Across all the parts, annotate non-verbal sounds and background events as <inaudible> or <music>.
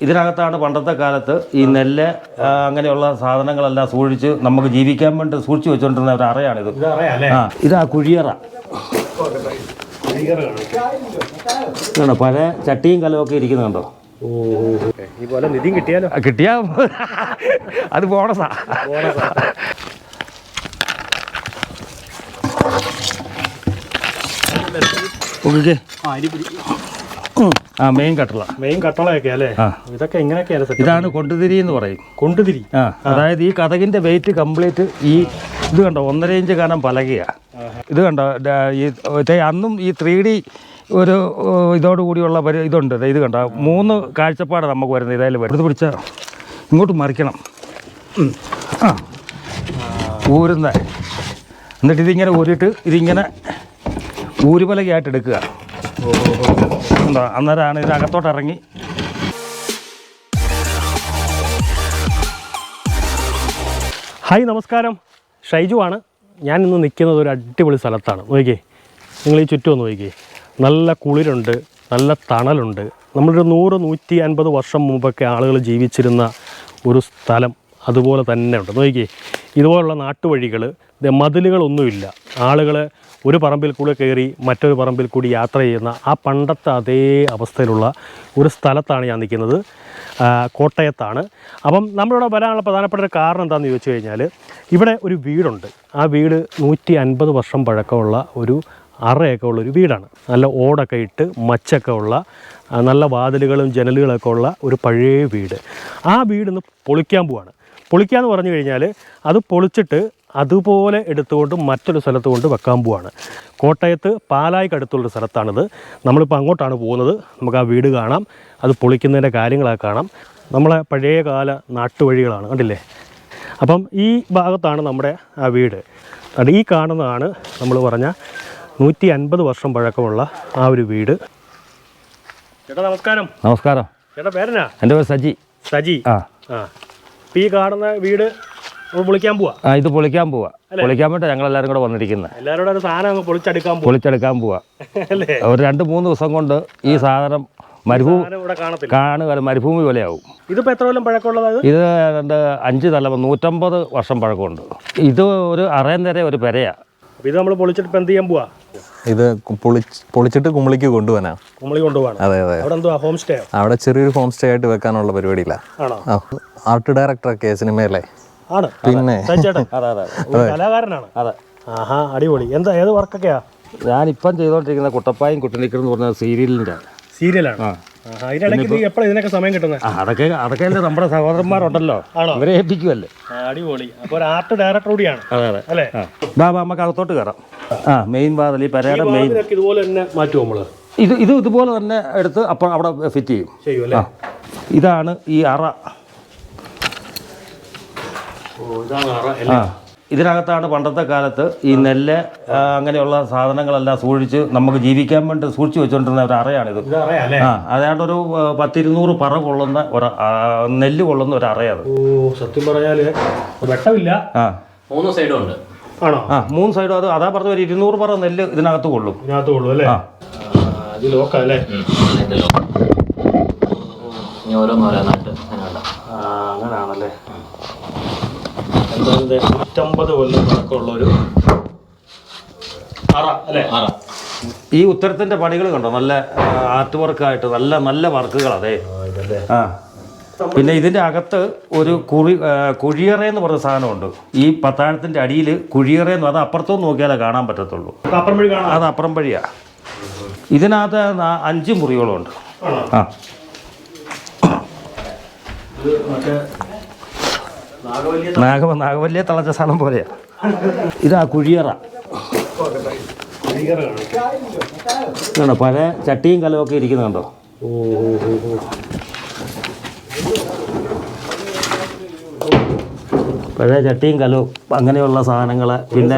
ഇതിനകത്താണ് പണ്ടത്തെ കാലത്ത് ഈ നെല്ല് അങ്ങനെയുള്ള സാധനങ്ങളെല്ലാം സൂക്ഷിച്ച് നമുക്ക് ജീവിക്കാൻ വേണ്ടി സൂക്ഷിച്ചു വെച്ചുകൊണ്ടിരുന്ന ഒരു അറയാണിത്. ആ ഇതാ കുഴിയറ. പല പഴയ ചട്ടിയും കലമൊക്കെ ഇരിക്കുന്നുണ്ടോ? കിട്ടിയാലോ? കിട്ടിയാ അത് ബോണസാ. ഓക്കെ ആ മെയിൻ കട്ടള. മെയിൻ കട്ടളയൊക്കെ അല്ലേ. ഇതൊക്കെ എങ്ങനെയൊക്കെയാണ് ഇതാണ് കൊണ്ടുതിരി എന്ന് പറയും. കൊണ്ടുതിരി? ആ അതായത് ഈ കഥകിന്റെ വെയിറ്റ് കംപ്ലീറ്റ് ഈ ഇത് കണ്ടോ ഒന്നര ഇഞ്ച് കനം പലകയാ. ഇത് കണ്ടോ ഈ അന്നും ഈ ത്രീ ഡി ഒരു ഇതോടുകൂടിയുള്ള പരി ഇതുണ്ട്. ഇത് കണ്ടോ മൂന്ന് കാഴ്ചപ്പാട് നമുക്ക് വരുന്നത് ഇതായാലും വരുന്നത്. പിടിച്ച ഇങ്ങോട്ട് മറിക്കണം. ആ. ഊരുന്ന. എന്നിട്ട് ഇതിങ്ങനെ ഊരിയിട്ട് ഇതിങ്ങനെ ഊരുപലകയായിട്ട് എടുക്കുക. ഉണ്ടോ അന്നേരമാണ് ഇതിനകത്തോട്ട് ഇറങ്ങി. ഹായ് നമസ്കാരം. ഷൈജു ആണ്. ഞാൻ ഇന്ന് നിൽക്കുന്നത് ഒരു അടിപൊളി സ്ഥലത്താണ്. നോക്കിയേ നിങ്ങൾ ഈ ചുറ്റും ഒന്ന് നോക്കിയേ. നല്ല കുളിരുണ്ട് നല്ല തണലുണ്ട്. നമ്മളൊരു നൂറ് നൂറ്റി അൻപത് വർഷം മുമ്പൊക്കെ ആളുകൾ ജീവിച്ചിരുന്ന ഒരു സ്ഥലം അതുപോലെ തന്നെ ഉണ്ട്. നോക്കിയേ ഇതുപോലുള്ള നാട്ടുവഴികൾ മതിലുകളൊന്നുമില്ല. ആളുകൾ ഒരു പറമ്പിൽ കൂടെ കയറി മറ്റൊരു പറമ്പിൽ കൂടി യാത്ര ചെയ്യുന്ന ആ പണ്ടത്തെ അതേ അവസ്ഥയിലുള്ള ഒരു സ്ഥലത്താണ് ഞാൻ നിൽക്കുന്നത്. കോട്ടയത്താണ്. അപ്പം നമ്മളിവിടെ വരാനുള്ള പ്രധാനപ്പെട്ട ഒരു കാരണം എന്താണെന്ന് ചോദിച്ചു കഴിഞ്ഞാൽ ഇവിടെ ഒരു വീടുണ്ട്. ആ വീട് നൂറ്റി അൻപത് വർഷം പഴക്കമുള്ള ഒരു അറയൊക്കെ ഉള്ള ഒരു വീടാണ്. നല്ല ഓടൊക്കെ ഇട്ട് മച്ചൊക്കെ ഉള്ള നല്ല വാതിലുകളും ജനലുകളൊക്കെ ഉള്ള ഒരു പഴയ വീട്. ആ വീട് ഇന്ന് പൊളിക്കാൻ പോവാണ്. പൊളിക്കാന്ന് പറഞ്ഞു കഴിഞ്ഞാൽ അത് പൊളിച്ചിട്ട് അതുപോലെ എടുത്തുകൊണ്ട് മറ്റൊരു സ്ഥലത്ത് കൊണ്ട് വെക്കാൻ പോവാണ്. കോട്ടയത്ത് പാലായിക്ക് അടുത്തുള്ള സ്ഥലത്താണിത്. നമ്മളിപ്പോൾ അങ്ങോട്ടാണ് പോകുന്നത്. നമുക്ക് ആ വീട് കാണാം. അത് പൊളിക്കുന്നതിന്റെ കാര്യങ്ങളൊക്കെ കാണാം. നമ്മളെ പഴയകാല നാട്ടുവഴികളാണ്. കണ്ടില്ലേ? അപ്പം ഈ ഭാഗത്താണ് നമ്മുടെ ആ വീട്. അത് ഈ കാണുന്നതാണ് നമ്മൾ പറഞ്ഞ നൂറ്റി അൻപത് വർഷം പഴക്കമുള്ള ആ ഒരു വീട്. ചേട്ടാ നമസ്കാരം. നമസ്കാരം. ചേട്ടാ പേരനാ എന്റെ പേര് സജി. സജി. ആ. ആ. ഈ കാണുന്ന വീട് പൊളിക്കാൻ പോവാ? ആ ഇത് പൊളിക്കാൻ പോവാ. പൊളിക്കാൻ വേണ്ടി ഞങ്ങൾ എല്ലാവരും കൂടെ വന്നിരിക്കുന്നത് എല്ലാവരോടും ഒരു സാധനം പൊളിച്ചെടുക്കാൻ പൊളിച്ചെടുക്കാൻ പോവാ. അല്ലേ? ഒരു രണ്ട് മൂന്ന് ദിവസം കൊണ്ട് ഈ സാധനം മരുഭൂമി കാണുക പോലെയാവും. ഇതിപ്പോ എത്ര കൊല്ലം പഴക്കമുള്ളത് ഇത് രണ്ട് അഞ്ച് തല നൂറ്റമ്പത് വർഷം പഴക്കമുണ്ട്. ഇത് ഒരു അറയം തര ഒരു പെരയാ. ഇത് നമ്മൾ പൊളിച്ചിട്ട് ഇപ്പൊ എന്ത് ചെയ്യാൻ പോവാ? ഇത് പൊളിച്ചിട്ട് കുമ്പളിക്ക് കൊണ്ടുപോകാനാ കുമളി കൊണ്ടുപോകാൻ അതെ അതെ. അവിടെ ഹോം സ്റ്റേ അവിടെ ചെറിയൊരു ഹോം സ്റ്റേ ആയിട്ട് വെക്കാനുള്ള പരിപാടിയില്ല. ആർട്ട് ഡയറക്ടറൊക്കെ സിനിമയിലെ ആണ്. പിന്നെ? ചേട്ടൻ <laughs> അതെ അതെ. കലാകാരനാണ്. അതെ. ആഹാ അടിപൊളി. എന്താ ഏത് വർക്കൊക്കെയാ ഞാനിപ്പം ചെയ്തുകൊണ്ടിരിക്കുന്ന കുട്ടപ്പായും കുട്ടനിക്കർ എന്ന് പറഞ്ഞ സീരിയലിന്റെ സീരിയലാണ് ഇതിനിടയ്ക്ക് ഇത് എപ്പോഴാണ് ഇതിനൊക്കെ സമയം കിട്ടുന്നത് ആ, അതൊക്കെ അതൊക്കെ അല്ലേ നമ്മുടെ സഹോദരന്മാരുണ്ടല്ലോ. ആണോ? ഇവരെ ഏൽപ്പിക്കുമല്ലേ അടിപൊളി. അപ്പൊ ഒരു ആർട്ട് ഡയറക്ടർ കൂടിയാണ്. അതെ അതെ. അല്ലേ? ആ. ബാ ബാ, നമുക്ക് അകത്തോട്ട് കയറാം. ആ മെയിൻ വാതിൽ ഈ പെരയുടെ മെയിൻ ഇതിനൊക്കെ ഇതുപോലെ തന്നെ മാറ്റുമോ നമ്മൾ? ഇത് ഇത് ഇതുപോലെ തന്നെ എടുത്ത് അപ്പോൾ അവിടെ ഫിറ്റ് ചെയ്യും. ചെയ്യും അല്ലേ? ഇതാണ് ഈ അറ. ഓ ഇതാണ് അറ ആ. ഇതിനകത്താണ് പണ്ടത്തെ കാലത്ത് ഈ നെല്ല് അങ്ങനെയുള്ള സാധനങ്ങളെല്ലാം സൂക്ഷിച്ച് നമുക്ക് ജീവിക്കാൻ വേണ്ടി സൂക്ഷിച്ചു വെച്ചുകൊണ്ടിരുന്ന ഒരു അറയാണിത്. ആ അതായത് ഒരു പത്തിരുന്നൂറ് പറ കൊള്ളുന്ന ഒരു നെല്ല് കൊള്ളുന്ന ഒരു അറയാണ് സത്യം പറഞ്ഞാൽ വെട്ടമില്ല. ആ. മൂന്ന് സൈഡും ഉണ്ട്. ആണോ? ആ മൂന്ന് സൈഡും അത് അതാ പറഞ്ഞ ഒരു ഇരുന്നൂറ് പറ നെല്ല് ഇതിനകത്ത് കൊള്ളും. ഇതിനകത്ത് കൊള്ളും അല്ലേ? ആ. ഇത് ലോക്കാ അല്ലേ അതിന്റെ ലോക്ക് ഇനി ഓരോന്നോരോന്നായിട്ട് അതിനുണ്ട് ആ അങ്ങനാണല്ലേ ദേ നൂറ്റമ്പത് കൊല്ലം പഴക്കമുള്ള ഒരു അറ അല്ലേ? അറ. ഈ ഉത്തരത്തിന്റെ പണികൾ കണ്ടോ? നല്ല ആർട്ട് വർക്ക് ആയിട്ട് നല്ല നല്ല വർക്കുകൾ അതെ. ആ. പിന്നെ ഇതിന്റെ അകത്ത് ഒരു കുഴി കുഴിയറ എന്ന് പറഞ്ഞ സാധനമുണ്ട്. ഈ പത്താഴത്തിന്റെ അടിയിൽ കുഴിയറ എന്ന് അത് അപ്പുറത്തോ നോക്കിയാലേ കാണാൻ പറ്റത്തുള്ളൂ. അത് അപ്പുറം വഴിയാ. ഇതിനകത്ത് അഞ്ച് മുറികളുണ്ട് ആ. നാഗ നാഗവല്യ തളച്ച സ്ഥലം പോലെയാ. ഇതാ കുഴിയറ. ഭീകര പല ചട്ടിയും കലമൊക്കെ ഇരിക്കുന്നുണ്ടോ? പഴയ ചട്ടിയും കലവും അങ്ങനെയുള്ള സാധനങ്ങൾ പിന്നെ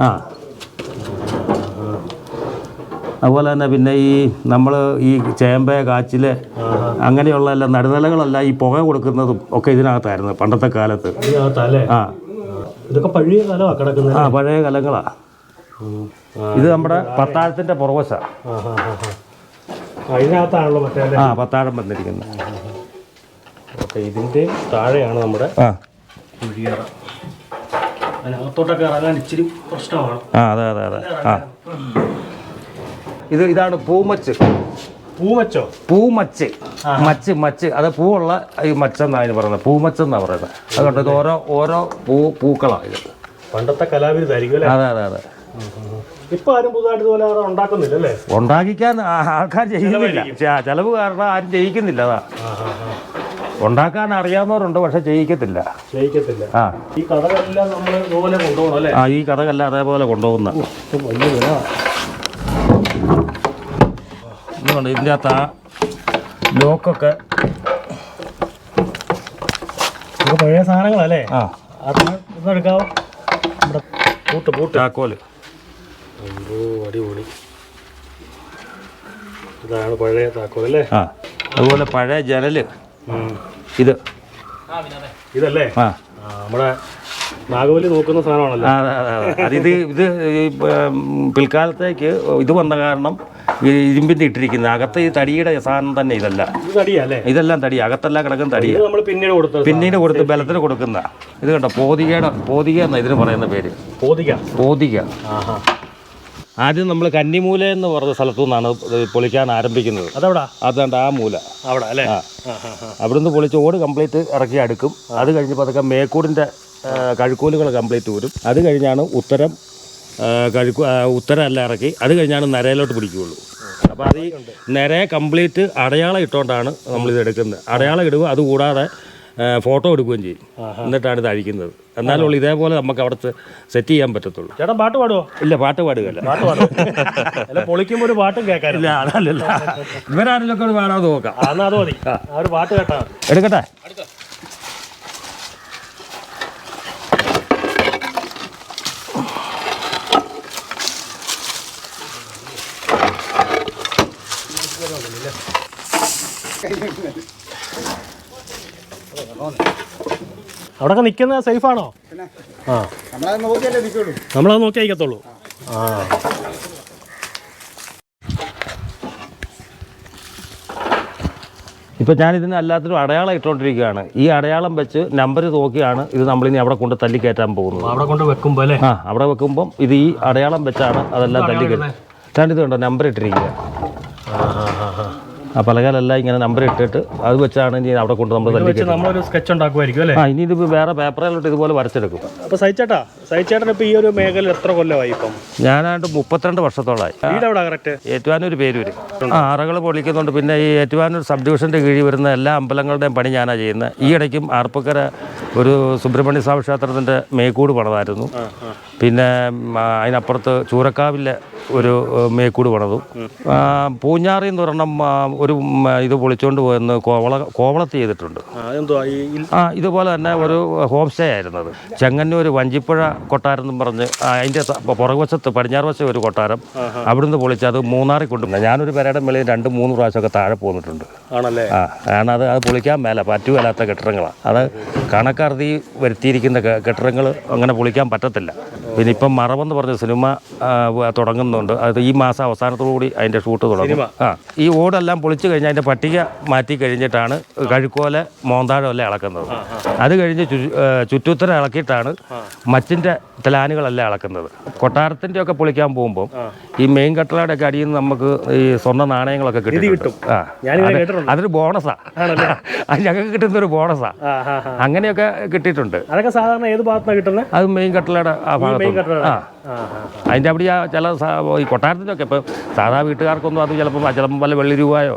ആ. അതുപോലെ തന്നെ പിന്നെ ഈ നമ്മൾ ഈ ചേമ്പ് കാച്ചിൽ അങ്ങനെയുള്ള എല്ലാം നടുനിലകളല്ല ഈ പുക കൊടുക്കുന്നതും ഒക്കെ ഇതിനകത്തായിരുന്നു പണ്ടത്തെ കാലത്ത്. ആ. ഇതൊക്കെ പഴയ കാലമാണ് കിടക്കുന്നത്. ആ പഴയ കാലങ്ങളാണ് ഇത് നമ്മുടെ പത്താഴത്തിന്റെ പുറവശ. മറ്റേ ആ പത്താഴം വന്നിരിക്കുന്നത്. ഓക്കെ ഇതിന്റെ താഴെയാണ് നമ്മുടെ ആ. കുഴിയറ. അതിനകത്തോട്ടൊക്കെ ഇറങ്ങാൻ ഇച്ചിരി പ്രശ്നമാണ്. ആ അതെ അതെ അതെ. ആ. ഇത് ഇതാണ് പൂമച്ച്. പൂമച്ചോ? പൂമച്ച്. Much much. അത് പൂവുള്ള ഈ മച്ചെന്നാണ് അതിന് പറയുന്നത്. പൂമച്ചെന്നാണ് പറയുന്നത്. അതുകൊണ്ട് ഇത് ഓരോ ഓരോ പൂ പൂക്കളാണ് ഇത്. പണ്ടത്തെ കലാവിരുതായിരിക്കും അല്ലേ? അതെ അതെ അതെ. ഇപ്പൊ ആരും പുതുതായിട്ട് ഇതുപോലെ ആരും ഉണ്ടാക്കുന്നില്ല അല്ലേ? ഉണ്ടാക്കിക്കാൻ ആ- ആൾക്കാർ ചെയ്യുന്നില്ല ചെ- ചെലവ് കാരണം ആരും ചെയ്യിക്കുന്നില്ല അതാ. ഉണ്ടാക്കാൻ അറിയാവുന്നവരുണ്ട് പക്ഷെ ചെയ്യിക്കത്തില്ല ആ. ഈ കഥകളെല്ലാം നമ്മൾ ഇതുപോലെ കൊണ്ടുപോകണം അല്ലേ? ആ ഈ കഥകല്ല അതേപോലെ കൊണ്ടുപോകുന്ന വലിയ വില. ഇതുകൊണ്ട് ഇതിന്റെ അകത്ത് ആ ലോക്കൊക്കെ പഴയ സാധനങ്ങളല്ലേ? ആ. ഇതെടുക്കാവോ? നമ്മുടെ പൂട്ട് പൂട്ട്. ചാക്കോൽ. അമ്പോ അടിപൊളി. ഇതാണ് പഴയ താക്കോൽ അല്ലേ? ആ. അതുപോലെ പഴയ ജനൽ. ഇത്. ഇതല്ലേ? ആ, നമ്മുടെ നാഗവല്ലി നോക്കുന്ന സാധനമാണല്ലോ. അതിത് ഇത് പിൽക്കാലത്തേക്ക് ഇത് വന്ന കാരണം ഇരുമ്പിന്റെ ഇട്ടിരിക്കുന്ന ഇട്ടിരിക്കുന്നത് അകത്ത് ഈ തടിയുടെ സാധനം തന്നെ ഇതല്ല. ഇതെല്ലാം തടി അകത്തെല്ലാം കിടക്കുന്ന തടി. പിന്നീട് കൊടുത്ത് പിന്നീട് കൊടുത്ത് ബലത്തിന് കൊടുക്കുന്ന. ഇത് കണ്ടോ പോതികയുടെ പോതിക എന്ന ഇതിന് പറയുന്ന പേര്. പോതിക. ആദ്യം നമ്മൾ കന്നിമൂല എന്ന് പറഞ്ഞ സ്ഥലത്തു നിന്നാണ് പൊളിക്കാൻ ആരംഭിക്കുന്നത്. അതെവിടാ? അതുകൊണ്ട് ആ മൂല. അവിടെ അല്ലേ. അവിടുന്ന് പൊളിച്ച് ഓട് കംപ്ലീറ്റ് ഇറക്കി അടുക്കും. അത് കഴിഞ്ഞ് പതുക്കെ മേക്കൂടിന്റെ കഴുക്കോലുകൾ കംപ്ലീറ്റ് വരും അത് കഴിഞ്ഞാണ് ഉത്തരം കഴുക്കു ഉത്തരം എല്ലാം ഇറക്കി. അത് കഴിഞ്ഞാണ് നരയിലോട്ട് പിടിക്കുകയുള്ളൂ. അപ്പോൾ അത് ഈ നിരയെ കംപ്ലീറ്റ് അടയാളം ഇട്ടുകൊണ്ടാണ് നമ്മളിത് എടുക്കുന്നത്. അടയാളം ഇടുക അതുകൂടാതെ ഫോട്ടോ എടുക്കുകയും ചെയ്യും. എന്നിട്ടാണ് ഇത് അഴിക്കുന്നത്. എന്നാലുള്ള ഇതേപോലെ നമുക്ക് അവിടെ സെറ്റ് ചെയ്യാൻ പറ്റത്തുള്ളൂ. ചേട്ടൻ പാട്ട് പാടുവോ? ഇല്ല പാട്ട് പാടുകയല്ല. പാട്ട് അല്ല പൊളിക്കുമ്പോൾ ഒരു പാട്ടും കേൾക്കാനില്ല. അതല്ലല്ല. ഇവരാരെങ്കിലൊക്കെ ഒരു പാടാതെ നോക്കാം. അത് മതി. ആ. ഒരു പാട്ട് കേട്ടാ. എടുക്കട്ടെ? അവിടെയൊക്കെ നിൽക്കുന്നത് സേഫാണോ? ആ. നമ്മളത് നോക്കി അയക്കത്തുള്ളൂ ആ. ഇപ്പം ഞാൻ ഇതിന് എല്ലാത്തിനും അടയാളം ഇട്ടുകൊണ്ടിരിക്കുകയാണ് ഈ അടയാളം വെച്ച് നമ്പർ നോക്കിയാണ് ഇത് നമ്മളിനി അവിടെ കൊണ്ട് തല്ലി കയറ്റാൻ പോകുന്നത് അവിടെ കൊണ്ട് വെക്കുമ്പോൾ അല്ലേ? ആ അവിടെ വെക്കുമ്പം ഇത് ഈ അടയാളം വെച്ചാണ് അതെല്ലാം തല്ലി ഞാനിത് കണ്ടോ നമ്പർ ഇട്ടിരിക്കുക. ആ പലകാലല്ല ഇങ്ങനെ നമ്പർ ഇട്ടിട്ട് അത് വെച്ചാണ് ഇനി അവിടെ കൊണ്ട് നമ്മൾ തന്നെ വെച്ച് നമ്മളൊരു സ്കെച്ച് ഉണ്ടാക്കുമായിരിക്കും അല്ലേ? ആ ഇനി ഇത് വേറെ പേപ്പറിലോട്ട് ഇതുപോലെ വരച്ചെടുക്കും. അപ്പൊ സഹിച്ചേട്ടാ സഹിച്ചേട്ടൻ ഇപ്പൊ ഈ ഒരു മേഖല എത്ര കൊല്ലമായി ഇപ്പം? ഞാനായിട്ട് മുപ്പത്തിരണ്ട് വർഷത്തോളമായി. വീട് എവിടെ കറക്റ്റ് ഏറ്റുവാനൂർ പേരൂര്. ആ അറകൾ പൊളിക്കുന്നുണ്ട്. പിന്നെ ഈ ഏറ്റുവാനൂർ സബ് ഡിവിഷന്റെ കീഴിൽ വരുന്ന എല്ലാ അമ്പലങ്ങളുടെയും പണി ഞാനാണ് ചെയ്യുന്നത് ഈ ഇടയ്ക്കും ആർപ്പക്കര ഒരു സുബ്രഹ്മണ്യ സ്വാമി ക്ഷേത്രത്തിന്റെ മേക്കൂട് പണിതായിരുന്നു. പിന്നെ അതിനപ്പുറത്ത് ചൂരക്കാവിലെ ഒരു മേക്കൂട് പണിതു. പൂഞ്ഞാറിന്ന് പൂഞ്ഞാറി എന്ന് പറഞ്ഞ ഒരു ഇത് പൊളിച്ചുകൊണ്ട് പോയെന്ന് കോവള കോവളത്ത് ചെയ്തിട്ടുണ്ട്. ആ ഇതുപോലെ തന്നെ ഒരു ഹോം സ്റ്റേ ആയിരുന്നത്. ചെങ്ങന്നൂർ വഞ്ചിപ്പുഴ കൊട്ടാരം എന്ന് പറഞ്ഞ് അതിന്റെ പുറകുവശത്ത് പടിഞ്ഞാറ് വശം ഒരു കൊട്ടാരം. അവിടുന്ന് പൊളിച്ച് അത് മൂന്നാറിൽ കൊണ്ടുപോകുന്നത് ഞാനൊരു പെരയുടെ മേളിൽ രണ്ട് മൂന്ന് പ്രാവശ്യമൊക്കെ താഴെ പോന്നിട്ടുണ്ട്. ആണല്ലേ? ആ കാരണം അത് അത് പൊളിക്കാൻ മേല പറ്റുമല്ലാത്ത കെട്ടിടങ്ങളാണ് അത് കണക്കറുതി വരുത്തിയിരിക്കുന്ന കെട്ടിടങ്ങൾ അങ്ങനെ പൊളിക്കാൻ പറ്റത്തില്ല. പിന്നെ ഇപ്പം മറവെന്ന് പറഞ്ഞ സിനിമ തുടങ്ങുന്നുണ്ട്. അത് ഈ മാസം അവസാനത്തോടു കൂടി അതിന്റെ ഷൂട്ട് തുടങ്ങും. ആ ഈ ഓടെല്ലാം പൊളിച്ചു കഴിഞ്ഞാൽ അതിന്റെ പട്ടിക മാറ്റി കഴിഞ്ഞിട്ടാണ് കഴുക്കോല മോന്താഴം എല്ലാം ഇളക്കുന്നത് അത് കഴിഞ്ഞ് ചുറ്റുത്തര ഇളക്കിയിട്ടാണ് മച്ചിന്റെ തലാനുകളെല്ലാം ഇളക്കുന്നത്. കൊട്ടാരത്തിന്റെ ഒക്കെ പൊളിക്കാൻ പോകുമ്പോൾ ഈ മെയിൻ കട്ടളയുടെ ഒക്കെ അടിയിൽ നിന്ന് നമുക്ക് ഈ സ്വർണ നാണയങ്ങളൊക്കെ കിട്ടും. ആ. അതൊരു ബോണസാ. <laughs> അത് ഞങ്ങൾക്ക് കിട്ടുന്ന ഒരു ബോണസാ അങ്ങനെയൊക്കെ കിട്ടിയിട്ടുണ്ട്. അതൊക്കെ സാധാരണ ഏത് ഭാഗത്താണ് കിട്ടുന്നത് അത് മെയിൻ കട്ടളയുടെ ആ ഭാഗത്ത്? ആ. അതിന്റെ അവിടെ ആ. ചില ഈ കൊട്ടാരത്തിന്റെ ഒക്കെ ഇപ്പം സാധാ വീട്ടുകാർക്കൊന്നും അത് ചിലപ്പോൾ ചിലപ്പം വല്ല വെള്ളി രൂപയോ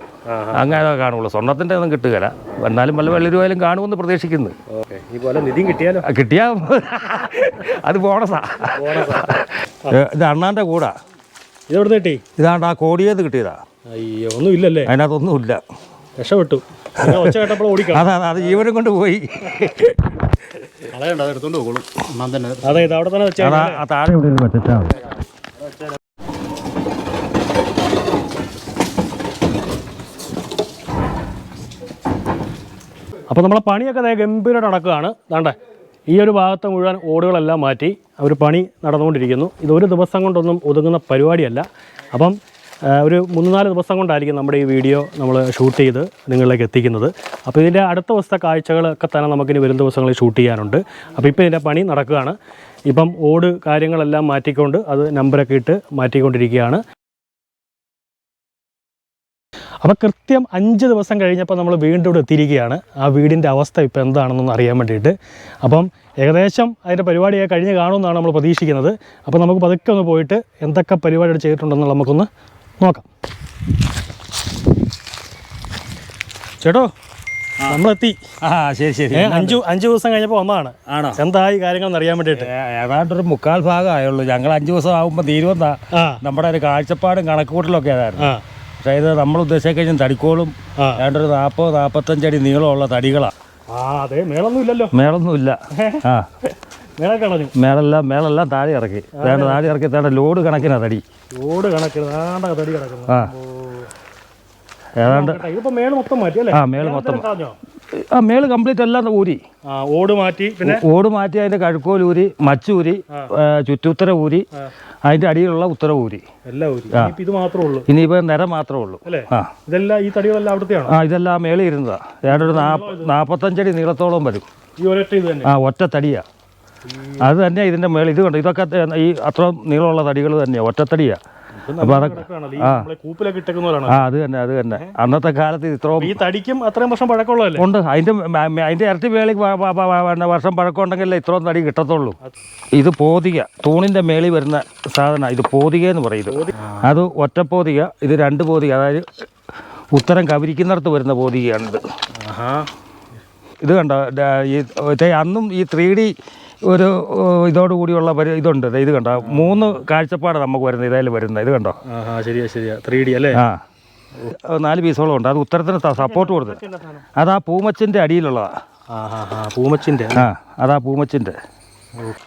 അങ്ങനെ കാണുള്ളൂ. സ്വർണത്തിന്റെ ഒന്നും കിട്ടുകയില്ല എന്നാലും വല്ല വെള്ളി രൂപയിലും കാണുമെന്ന് പ്രതീക്ഷിക്കുന്നു. കിട്ടിയാലോ? കിട്ടിയാ അത് ബോണസാ. ഇത് അണ്ണാന്റെ കൂടാ. ഇതെവിടെ കിട്ടി? ഇതാണ്ട് ആ കോടിയേത് കിട്ടിയതാ. അയ്യോ ഒന്നും ഇല്ലല്ലേ അതിനകത്തൊന്നും ഇല്ല രക്ഷപ്പെട്ടു. ഓടിക്കാം അതാ ജീവനും കൊണ്ട് പോയി. എടുത്തോണ്ട് പോകുള്ളൂ തന്നെ. അതെ ഇത് അവിടെ തന്നെ വെച്ചാൽ ആ താഴെ. അപ്പോൾ നമ്മളെ പണിയൊക്കെ ദേ ഗംഭീരമായിട്ട് നടക്കുകയാണ്. ദാണ്ടെ ഈ ഒരു ഭാഗത്ത് മുഴുവൻ ഓടുകളെല്ലാം മാറ്റി. അവർ പണി നടന്നുകൊണ്ടിരിക്കുന്നു. ഇത് ഒരു ദിവസം കൊണ്ടൊന്നും ഒതുങ്ങുന്ന പരിപാടിയല്ല. അപ്പം ഒരു മൂന്ന് നാല് ദിവസം കൊണ്ടായിരിക്കും നമ്മുടെ ഈ വീഡിയോ നമ്മൾ ഷൂട്ട് ചെയ്ത് നിങ്ങളിലേക്ക് എത്തിക്കുന്നത്. അപ്പോൾ ഇതിന്റെ അടുത്ത ദിവസത്തെ കാഴ്ചകളൊക്കെ തന്നെ നമുക്കിനി വരും ദിവസങ്ങളിൽ ഷൂട്ട് ചെയ്യാനുണ്ട്. അപ്പോൾ ഇപ്പോൾ ഇതിന്റെ പണി നടക്കുകയാണ്. ഇപ്പം ഓട് കാര്യങ്ങളെല്ലാം മാറ്റിക്കൊണ്ട് അത് നമ്പറൊക്കെ ഇട്ട് മാറ്റിക്കൊണ്ടിരിക്കുകയാണ്. അപ്പോൾ കൃത്യം അഞ്ച് ദിവസം കഴിഞ്ഞപ്പോൾ നമ്മൾ വീണ്ടും ഇവിടെ എത്തിയിരിക്കുകയാണ്. ആ വീടിന്റെ അവസ്ഥ ഇപ്പോൾ എന്താണെന്നൊന്ന് അറിയാൻ വേണ്ടിയിട്ട്. അപ്പം ഏകദേശം അതിന്റെ പരിപാടിയൊക്കെ കഴിഞ്ഞ് കാണുമെന്നാണ് നമ്മൾ പ്രതീക്ഷിക്കുന്നത്. അപ്പോൾ നമുക്ക് പതുക്കെ ഒന്ന് പോയിട്ട് എന്തൊക്കെ പരിപാടികൾ ചെയ്തിട്ടുണ്ടെന്നുള്ള നമുക്കൊന്ന് നോക്കാം. ചേട്ടോ നമ്മളെത്തി. ആ ശരി ശരി. അഞ്ചു അഞ്ചു ദിവസം കഴിഞ്ഞപ്പോൾ വന്നതാണ്. ആണോ? എന്തായി കാര്യങ്ങൾ അറിയാൻ വേണ്ടിയിട്ട്. ഏതാണ്ട് ഒരു മുക്കാൽ ഭാഗമായുള്ളൂ. ഞങ്ങൾ അഞ്ചു ദിവസം ആകുമ്പോൾ തീരുവന്നാ നമ്മുടെ ഒരു കാഴ്ചപ്പാടും കണക്കുകൂട്ടലൊക്കെ ഏതായിരുന്നു പക്ഷേ ഇത് നമ്മൾ ഉദ്ദേശിക്കഴിഞ്ഞ തടിക്കോളും ഏതാണ്ട് ഒരു നാൽപ്പത് നാൽപ്പത്തഞ്ചടി നീളമുള്ള തടികളാണ് ആ അതെ മേളൊന്നും ഇല്ലല്ലോ. മേളൊന്നുമില്ല ആ. മേളെല്ലാം മേളെല്ലാം താഴെ ഇറക്കി. തേണ്ട താഴെ ഇറക്കി തേണ്ട ലോഡ് കണക്കിനാ തടി. ലോഡ് കണക്കിന് തടി കിടക്കുന്നു ആ. ഏതാണ്ട് ആ മേൾ മൊത്തം ആ മേൾ കംപ്ലീറ്റ് എല്ലാം ഊരി. ഓട് മാറ്റി പിന്നെ? ഓട് മാറ്റി അതിന്റെ കഴുക്കോൽ ഊരി മച്ചൂരി ചുറ്റുത്തര ഊരി അതിന്റെ അടിയിലുള്ള ഉത്തര ഊരി. ഇനിയിപ്പോ ഇത് മാത്രമേ ഉള്ളൂ. ഇനിയിപ്പോൾ നിര മാത്രമേ ഉള്ളൂ. ആ. ഇതെല്ലാം ഈ തടികളെല്ലാം അവിടുത്തെയാണോ? ആ ഇതെല്ലാം ഇരുന്നതാ. ഏതാണ്ട് ഒരു നാപ്പത്തഞ്ചടി നീളത്തോളം വരും. ആ ഒറ്റ തടിയാ. അത് തന്നെ ഇതിന്റെ മേളിൽ ഇത് കണ്ടോ? ഇതൊക്കെ ഈ അത്ര നീളമുള്ള തടികൾ തന്നെയാണ് ഒറ്റത്തടിയാ. അപ്പോൾ അതൊക്കെ ആ. അത് തന്നെ അത് തന്നെ. അന്നത്തെ കാലത്ത് ഇത്രയും ഈ തടിക്കും അത്രയും വർഷം പഴക്കമുള്ളതല്ലേ? ഉണ്ട്. അതിന്റെ മ- അതിന്റെ ഇരട്ടി മേളിൽ വർഷം പഴക്കം പഴക്കമുണ്ടെങ്കിലേ ഇത്രയും തടി കിട്ടത്തുള്ളൂ. ഇത് പോതിക. തൂണിന്റെ മേളിൽ വരുന്ന സാധനം ഇത് പോതിക എന്ന് പറയും ഇത്. അത് ഒറ്റ പോതിക. ഇത് രണ്ട് പോതിക. അതായത് ഉത്തരം കവരിക്കുന്നിടത്ത് വരുന്ന പോതികയാണിത്. ഇത് കണ്ടോ? ഈ അന്നും ഈ ത്രീ ഡി ഒരു ഇതോടുകൂടിയുള്ള ഇതുണ്ട്. ഇത് കണ്ടോ? മൂന്ന് കാഴ്ചപ്പാട് നമുക്ക് വരുന്നത് ഇതായാലും വരുന്നത്. ഇത് കണ്ടോ? ശരിയാ ശരിയാ. ത്രീ ഡി അല്ലേ? ആ. നാല് പീസോളം ഉണ്ട്. അത് ഉത്തരത്തിന് സപ്പോർട്ട് കൊടുത്തത്. അത് ആ പൂമച്ചിന്റെ അടിയിലുള്ളതാണ് പൂമച്ചിന്റെ പൂമച്ചിന്റെ. ആ അതാ പൂമച്ചിന്റെ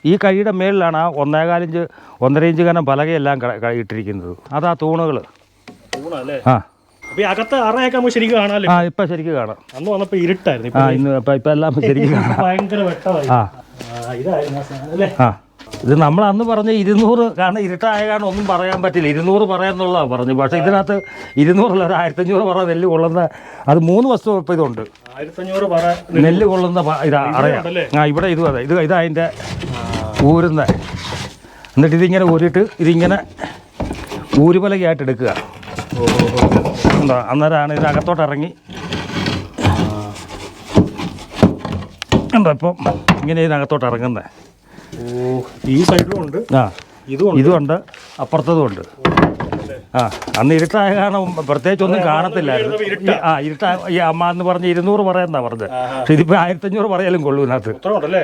ഈ കഴിയുടെ മേളിലാണ് ആ ഒന്നേകാലിഞ്ച് ഒന്നര ഇഞ്ച് കനം പലകയെല്ലാം ഇട്ടിരിക്കുന്നത്. അതാ തൂണുകൾ ആ. അപ്പൊ ഈ അകത്ത് അറയൊക്കെ നമുക്ക് ശരിക്കും കാണാമല്ലോ ആ ഇപ്പൊ ശരിക്കും കാണാം. അന്ന് വന്നപ്പോ ഇരുട്ടായിരുന്നു. ആ ഇപ്പൊ ഇന്ന് ഇപ്പം ഇപ്പം എല്ലാം ശരിക്കും കാണാം. ഭയങ്കര വെട്ടമായി ആ. ആ, ഇതായിരുന്നു ആ സാധനം അല്ലേ? ആ. ഇത് നമ്മൾ അന്ന് പറഞ്ഞ ഇരുന്നൂറ് കാരണം ഇരുട്ടായ കാരണം ഒന്നും പറയാൻ പറ്റില്ല. ഇരുന്നൂറ് പറയാന്നുള്ളതാണ് പറഞ്ഞു പക്ഷേ ഇതിനകത്ത് ഇരുന്നൂറല്ല ഒരു ആയിരത്തഞ്ഞൂറ് പറ നെല്ല് കൊള്ളുന്ന അത് മൂന്ന് വസ്തു ഇപ്പം ഇതുണ്ട്. ആയിരത്തഞ്ഞൂറ് പറ നെല്ല്. കൊള്ളുന്ന പ- ഇതാ അറിയാം. ഉണ്ടല്ലേ? ആ ഇവിടെ ഇതും അതെ. ഇത് ഇതാ അതിന്റെ ഊരുന്ന. എന്നിട്ട് ഇതിങ്ങനെ ഊരിട്ട് ഇതിങ്ങനെ ഊരുപലകയായിട്ട് എടുക്കുക. എന്താ അന്നേരമാണ് ഇതിനകത്തോട്ട് ഇറങ്ങി എന്താ ഇപ്പം ഇങ്ങനെ ഇതിനകത്തോട്ട് ഇറങ്ങുന്നത് ഓ ഈ സൈഡിലും ഉണ്ട്. ആ ഇതും ഉണ്ട്. അപ്പുറത്തതും ഉണ്ട്. ആ അന്ന് ഇരുട്ടായ കാരണം പ്രത്യേകിച്ച് ഒന്നും കാണത്തില്ലായിരുന്നു. ആ ഇരുട്ടാ. ഈ അമ്മ എന്ന് പറഞ്ഞ് ഇരുന്നൂറ് പറയാന്നാ പറഞ്ഞത്. പക്ഷെ ഇതിപ്പോ ആയിരത്തഞ്ഞൂറ് പറയാലും കൊള്ളൂ ഇതിനകത്ത്.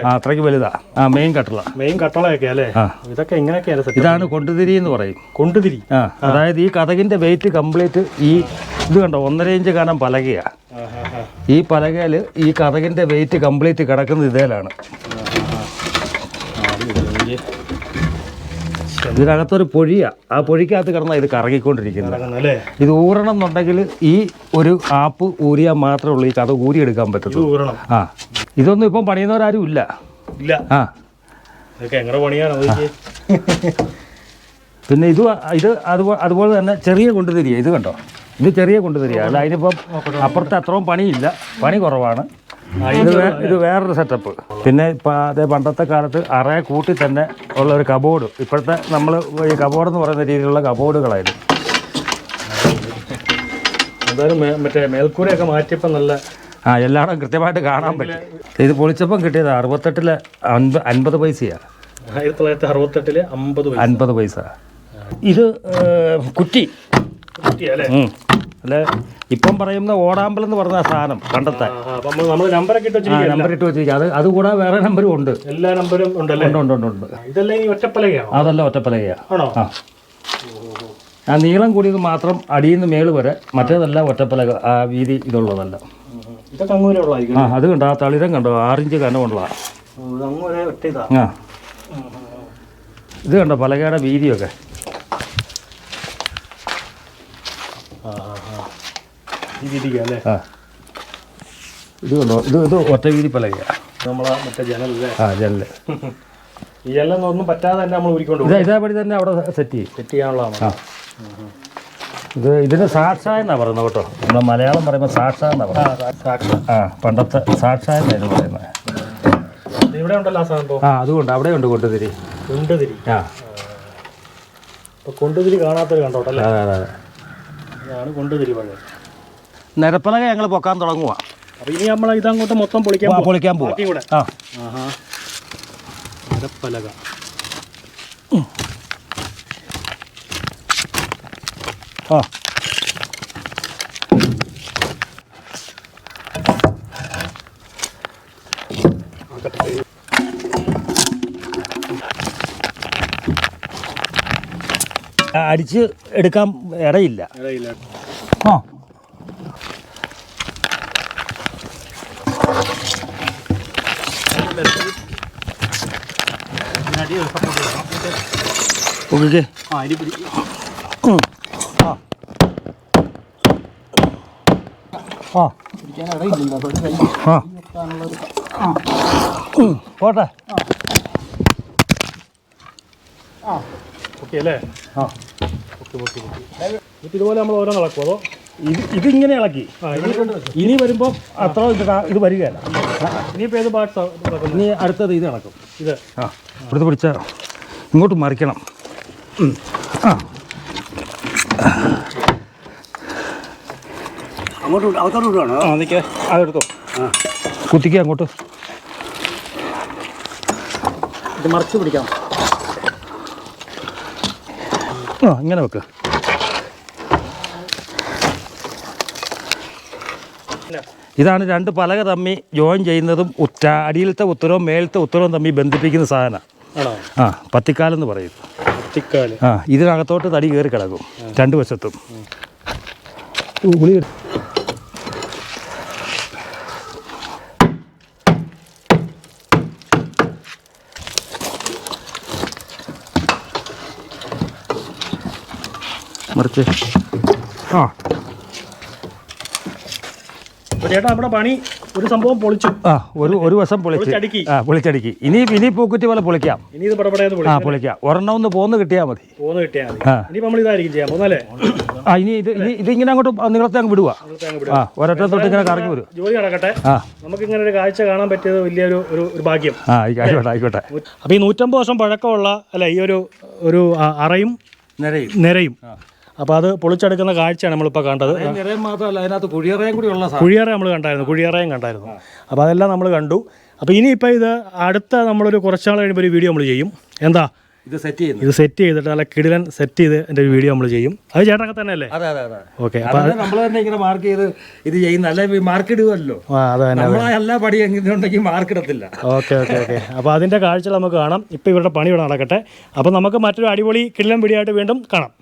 ആ അത്രയ്ക്ക് വലുതാ. ആ മെയിൻ കട്ടള മെയിൻ കട്ടളയൊക്കെ അല്ലേ. ഇതൊക്കെ എങ്ങനെയൊക്കെയാണ് ഇതാണ് കൊണ്ടുതിരി എന്ന് പറയും. കൊണ്ടുതിരി? ആ അതായത് ഈ കഥകിന്റെ വെയിറ്റ് കംപ്ലീറ്റ് ഈ ഇത് കണ്ടോ ഒന്നര ഇഞ്ച് കനം പലകയാ. ഈ പലകയിൽ ഈ കഥകിന്റെ വെയിറ്റ് കംപ്ലീറ്റ് കിടക്കുന്നത് ഇതേലാണ്. ഇതിനകത്തൊരു പൊഴിയാ ആ പൊഴിക്കകത്ത് കിടന്ന ഇത് കറങ്ങിക്കൊണ്ടിരിക്കുന്നത്. ഇത് ഊറണം എന്നുണ്ടെങ്കിൽ ഈ ഒരു ആപ്പ് ഊരിയാൽ മാത്രമേ ഉള്ളൂ ഈ കഥ ഊരിയെടുക്കാൻ പറ്റത്തുള്ളൂ. ആ ഇതൊന്നും ഇപ്പം പണിയുന്നവരാരും ഇല്ല. ഇല്ല ആ. പിന്നെ ഇത് ഇത് അതുപോലെ അതുപോലെ തന്നെ ചെറിയ കൊണ്ടുതരിക ഇത് കണ്ടോ? ഇത് ചെറിയ കൊണ്ടുതരിക അല്ല അതിനിപ്പം അപ്പുറത്ത് അത്രയും പണിയില്ല. പണി കുറവാണ്. ഇത് വേ- ഇത് വേറൊരു സെറ്റപ്പ് പിന്നെ ഇപ്പം അതേ പണ്ടത്തെ കാലത്ത് അറയെ കൂട്ടി തന്നെ ഉള്ള ഒരു കബോർഡ് ഇപ്പോഴത്തെ നമ്മൾ ഈ കബോർഡ് എന്ന് പറയുന്ന രീതിയിലുള്ള കബോർഡുകളായിരുന്നു എന്തായാലും മറ്റേ മേൽക്കൂരയൊക്കെ മാറ്റിയപ്പോൾ നല്ല ആ എല്ലായിടും കൃത്യമായിട്ട് കാണാൻ പറ്റും. ഇത് പൊളിച്ചപ്പം കിട്ടിയത് അറുപത്തെട്ടിലെ അൻപ അൻപത് പൈസയാണ് ആയിരത്തി തൊള്ളായിരത്തി അറുപത്തെട്ടിൽ അമ്പത് അൻപത് പൈസ. ഇത് കുറ്റി. കിട്ടിയ അല്ലേ? ഇപ്പം പറയുന്ന ഓടാമ്പലം എന്ന് പറഞ്ഞ സാധനം കണ്ടെത്താൻ നമ്മൾ നമ്പറൊക്കെ ഇട്ട്. നമ്പർ ഇട്ട് വെച്ചിരിക്കുക അത് അതുകൂടാതെ വേറെ നമ്പറും ഉണ്ട്. എല്ലാ നമ്പറും ഉണ്ടല്ലേ? ഉണ്ട് ഉണ്ട് ഉണ്ട് ഉണ്ട്. ഇതെല്ലാം ഈ ഒറ്റപ്പലകയാണോ? അതല്ല ഒറ്റപ്പലകയാ. ആണോ? ആ. ആ നീളം കൂടിയത് മാത്രം അടിയിൽ നിന്ന് മേൾ വരെ മറ്റേതെല്ലാം ഒറ്റപ്പലക ആ വീതി ഇതുള്ളതല്ല. ആ അത് കണ്ടോ? ആ തളിരം കണ്ടോ? ആറിഞ്ച് കനമുള്ള. അങ്ങൂരെ ഒറ്റ ഇതാ. ആ. ഇത് കണ്ടോ? പലകയുടെ വീതിയൊക്കെ ആ ആ ആ ഈ രീതിക്ക് അല്ലേ ആ. ഇത് കണ്ടോ? ഇത് ഇത് ഒറ്റ വീതി പലകയാ. നമ്മളെ മറ്റേ ജനലല്ലേ ആ ജനൽ. ഈ ജനലൊന്നും ഒന്നും പറ്റാതെ തന്നെ നമ്മൾ ഉരുക്കൊണ്ട് ഇതാ ഇതേപടി തന്നെ അവിടെ സെറ്റ് ചെയ്യും. സെറ്റ് ചെയ്യാനുള്ളതാണ് ആ. ഇത് ഇതിന് സാക്ഷ എന്നാ പറയുന്നത് കേട്ടോ? നമ്മൾ മലയാളം പറയുമ്പോൾ സാക്ഷ പറയുന്നത്? ആ പണ്ടത്തെ സാക്ഷ എന്നായിരുന്നു പറയുന്നത്? ഇവിടെ ഉണ്ടല്ലോ ആ അതുകൊണ്ട് അവിടെ ഉണ്ട് കൊണ്ടുതിരി. കൊണ്ടുതിരി. ആ. കൊണ്ടുതിരി കാണാത്തൊരു കണ്ടോട്ടല്ലേ അതെ അതെ അതെ. അതാണ് കൊണ്ടുതിരി പഴയ നിരപ്പലക ഞങ്ങൾ പൊക്കാൻ തുടങ്ങുക അപ്പൊ ഇനി നമ്മൾ ഇതങ്ങോട്ട് മൊത്തം പൊളിക്കാൻ പോവാ. പൊളിക്കാൻ പോവാ. കൂടെ. ആ. ആഹാ. മരപ്പലക ആ. ആ, അടിച്ച് എടുക്കാൻ ഇടയില്ല. ഇടയില്ല. ആ. ഓക്കെ. ആ ഇനി ആ. ആ. ആ. പോട്ടെ ഓക്കെ അല്ലേ? ആ. ഓക്കെ ഓക്കെ ഓക്കെ ഇപ്പം ഇതുപോലെ നമ്മൾ ഓരോ നടക്കും അതോ? ഇത് ഇതിങ്ങനെ ഇളക്കി. ഇനി വരുമ്പോൾ അത്ര ഇത് വരികയല്ല. ഇനിയിപ്പോൾ ഏത് പാർട്സ് ഇനി അടുത്തത് ഇത് നടക്കും ഇത്. ആ ഇവിടുത്തെ പിടിച്ച ഇങ്ങോട്ട് മറിക്കണം. ആ. അങ്ങോട്ട് അവത്തോട്ട് വിടുവാണോ ആ നിൽക്കുക അതെടുത്തോ കുത്തിക്കുക അങ്ങോട്ട്. ഇത് മറിച്ച് പിടിക്കാം. ആ ഇങ്ങനെ വെക്ക്. ഇതാണ് രണ്ട് പലക തമ്മി ജോയിൻ ചെയ്യുന്നതും ഉറ്റ അടിയിലത്തെ ഉത്തരവും മേലത്തെ ഉത്തരവും തമ്മി ബന്ധിപ്പിക്കുന്ന സാധനം. ആ പത്തിക്കാലെന്ന് പറയും. ആ ഇതിനകത്തോട്ട് തടി കയറി കിടക്കും രണ്ട് വശത്തും. മറിച്ച്. ആ. ചേട്ടാ നമ്മുടെ പണി ഒരു സംഭവം പൊളിച്ചു. ആ ഒരു ഒരു വശം പൊളിച്ച്. പൊളിച്ചടുക്കി. ആ പൊളിച്ചടുക്കി. ഇനി ഇനി പൂക്കുറ്റി പോലെ പൊളിക്കാം. ഇനി ഇത് പടപടയെന്ന് ആ പൊളിക്കാം. ഒരെണ്ണം ഒന്ന് പോന്ന് കിട്ടിയാൽ മതി. പോന്ന് കിട്ടിയാൽ മതി. ഇനി നമ്മൾ ഇതായിരിക്കും ചെയ്യാൻ പോകുന്നല്ലേ ആ ഇനി ഇത് ഇനി ഇതിങ്ങനെ അങ്ങോട്ട് നിങ്ങളത്തെ അങ്ങ് വിടുക ആ ഒരൊറ്റ തൊട്ട് ഇങ്ങനെ കറങ്ങി വരും. ജോലി നടക്കട്ടെ. നമുക്ക് ഇങ്ങനെ ഒരു കാഴ്ച കാണാൻ പറ്റിയത് വലിയൊരു ഒരു ഭാഗ്യം. ആ ആയിക്കോട്ടെ ആയിക്കോട്ടെ അപ്പോൾ ഈ നൂറ്റമ്പത് വർഷം പഴക്കമുള്ള അല്ല ഈ ഒരു ഒരു അറയും നിരയും. നിരയും. അപ്പോൾ അത് പൊളിച്ചെടുക്കുന്ന കാഴ്ചയാണ് നമ്മളിപ്പോൾ കണ്ടത്. മാത്രമല്ല അതിനകത്ത് കുഴിയറയും കൂടി ഉള്ള കുഴിയറ നമ്മൾ കണ്ടായിരുന്നു കുഴിയറയും കണ്ടായിരുന്നു. അപ്പോൾ അതെല്ലാം നമ്മൾ കണ്ടു. അപ്പോൾ ഇനിയിപ്പോൾ ഇത് അടുത്ത നമ്മളൊരു കുറച്ചാൾ കഴിയുമ്പോൾ ഒരു വീഡിയോ നമ്മൾ ചെയ്യും. എന്താ? ഇത് സെറ്റ് ചെയ്യും ഇത് സെറ്റ് ചെയ്തിട്ട് നല്ല കിടിലൻ സെറ്റ് ചെയ്ത് എന്റെ ഒരു വീഡിയോ നമ്മൾ ചെയ്യും. അത് ചേട്ടനൊക്കെ തന്നെ അല്ലേ അതെ അതെ അതെ. ഓക്കെ അപ്പോൾ നമ്മൾ തന്നെ ഇങ്ങനെ മാർക്ക് ചെയ്ത് ഇത് ചെയ്യുന്ന അല്ലെ മാർക്ക് ഇടുമല്ലോ അത് എല്ലാ പടി എങ്ങനെ ഉണ്ടെങ്കിൽ മാർക്ക് ഇടത്തില്ല. Okay okay okay. അപ്പോൾ അതിന്റെ കാഴ്ചകൾ നമുക്ക് കാണാം. ഇപ്പോൾ ഇവരുടെ പണി ഇവിടെ നടക്കട്ടെ. അപ്പോൾ നമുക്ക് മറ്റൊരു അടിപൊളി കിടിലൻ പിടിയായിട്ട് വീണ്ടും കാണാം.